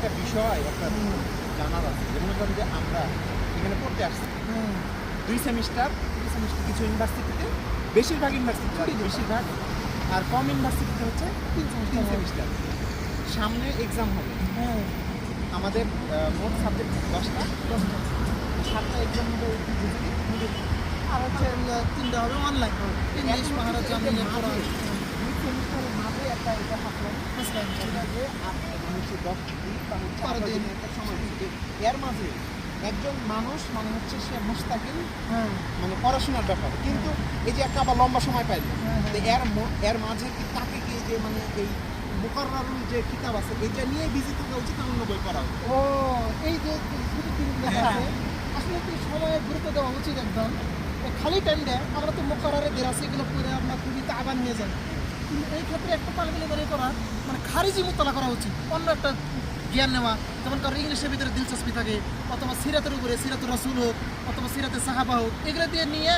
একটা বিষয় একটা জানার আছে। যেমন ধরেন যে আমরা এখানে পড়তে আসছি। দুই সেমিস্টার দুই সেমিস্টার কিছু ইউনিভার্সিটিতে বেশিরভাগ ইউনিভার্সিটি বেশিরভাগ আর কম ইউনিভার্সিটিতে হচ্ছে তিন তিন সেমিস্টার সামনে এক্সাম হবে। হ্যাঁ, আমাদের মোট সাবজেক্ট দশটা। দশটা। সাতটা এক্সাম হবে আর হচ্ছে তিনটা হবে অনলাইন ইংলিশ মহারাজা মাঝে। একটা এটা থাকলাম যে মানে হচ্ছে দশ দিন বা হচ্ছে দিন। একটা সময় এর মাঝে একজন মানুষ মানে হচ্ছে সে মুস্তাকিল হ্যাঁ। মানে পড়াশোনার ব্যাপার। কিন্তু এই যে একটা আবার লম্বা সময় পাইল। হ্যাঁ, হ্যাঁ। এর এর মাঝে কি তাকে কি যে মানে এই মুকাররারুল যে কিতাব আছে এটা নিয়ে বিজি থাকা উচিত অন্য বই পড়া ও এই যে আসলে একটু সময় গুরুত্ব দেওয়া উচিত একদম। খালি টাইমটা আমরা তো মোকারারে দেরাসি এগুলো করে আমরা খুবই আগান নিয়ে যাই। এই ক্ষেত্রে একটা পালগুলি বের করা মানে খারিজি মুতলা করা উচিত। অন্য একটা জ্ঞান নেওয়া যেমন কারও ইংলিশের ভিতরে দিলচস্পি থাকে অথবা সিরাতের উপরে সিরাতুর রসুল হোক অথবা সিরাতের সাহাবা হোক এগুলো দিয়ে নিয়ে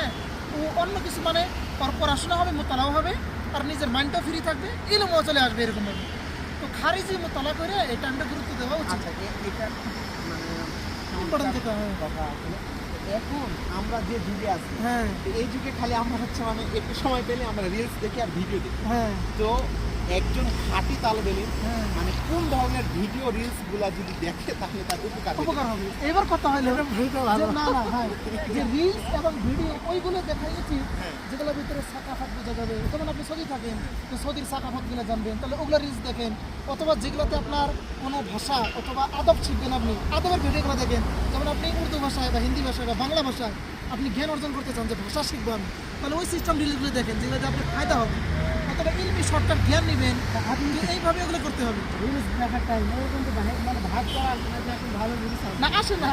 ও অন্য কিছু মানে ওর পড়াশোনা হবে মোতালাও হবে আর নিজের মাইন্ডটাও ফ্রি থাকবে ইলমও চলে আসবে এরকমভাবে। তো খারিজি মোতালা করে এই টাইমটা গুরুত্ব দেওয়া উচিত। আচ্ছা এটা মানে। কথা এখন আমরা যে যুগে আছি হ্যাঁ। এই যুগে খালি আমরা হচ্ছে মানে একটু সময় পেলে আমরা রিলস দেখি আর ভিডিও দেখি। হ্যাঁ। তো একজন খাঁটি তালবেলি হ্যাঁ। মানে কোন ধরনের ভিডিও রিলসগুলা যদি দেখে তাহলে তার উপকার হবে। উপকার হবে। এবার কথা হলো যে না না হ্যাঁ যে রিলস এবং ভিডিও ওইগুলো দেখাই উচিত হ্যাঁ। যেগুলোর ভিতরে সাকাফাত বোঝা যাবে। যেমন আপনি সৌদি থাকেন তো সৌদির সাকাফাতগুলো জানবেন তাহলে ওগুলো রিলস দেখেন। অথবা যেগুলোতে আপনার কোনো ভাষা অথবা আদব শিখবেন আপনি আদবের ভিডিওগুলো দেখেন। যেমন আপনি উর্দু ভাষায় বা হিন্দি ভাষায় বা বাংলা ভাষায় আপনি জ্ঞান অর্জন করতে চান যে ভাষা শিখব আমি তাহলে ওই সিস্টেম রিলসগুলো দেখেন যেগুলোতে আপনার ফায়দা হবে। অথবা ইলমি শর্টকাট জ্ঞান নেবেন এইভাবে ওগুলো করতে হবে। তো ভাই মানে না আসে না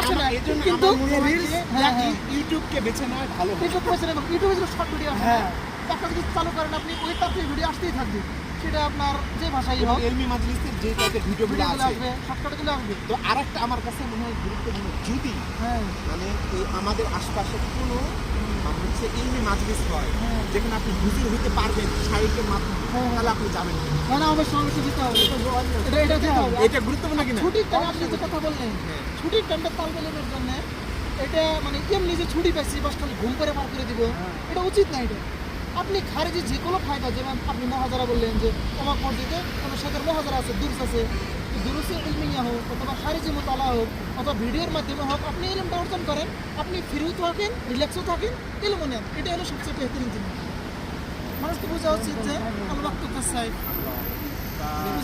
আসে না। কিন্তু হয় হ্যাঁ হ্যাঁ ইউটিউবকে বেছে নেওয়া ভালো ইউটিউব করেছেন এবং ইউটিউবে যদি শর্ট ভিডিও হ্যাঁ। একটা যদি চালু করেন আপনি ওই ভিডিও আসতেই থাকবে। সেটা আপনার যে ভাষাই হোক। এলমি মাজলিসের যে টাইপের ভিডিওগুলো ভিডিওগুলো আছে আসবে শর্টকাটগুলো আসবে। তো আরেকটা আমার কাছে মনে হয় গুরুত্বপূর্ণ। যদি মানে এই আমাদের আশপাশে কোনো হচ্ছে ইলমি মাজলিস হয় হ্যাঁ। যেখানে আপনি হুজুর হইতে পারবেন শারীরিকের মাধ্যমে হ্যাঁ। তাহলে আপনি যাবেন না না অবশ্যই অবশ্যই যেতে হবে এটা এটা যেতে হবে এটা গুরুত্বপূর্ণ কিনা ছুটির টাইম আপনি যে কথা বললেন হ্যাঁ। ছুটির টাইমটা তাল মেলানোর জন্য এটা মানে এমনি যে ছুটি পাইছি বাস খালি ঘুম করে পার করে দিব এটা উচিত না এটা আপনি খারেজি যে কোনো ফায়দা, যেমন আপনি মহাজারা বললেন যে অবাক মসজিদে কোনো শেখের মহাজারা আছে, দুরুস আছে দুরুসে ইলমিয়া হোক অথবা খারেজি মোতালা হোক অথবা ভিডিওর মাধ্যমে হোক, আপনি ইলমটা অর্জন করেন, আপনি ফ্রিও থাকেন রিল্যাক্সও থাকেন, ইলমও নেন। এটা হলো সবচেয়ে বেহতরিন জিনিস। মানুষকে বোঝা উচিত যে, আল্লাহ তো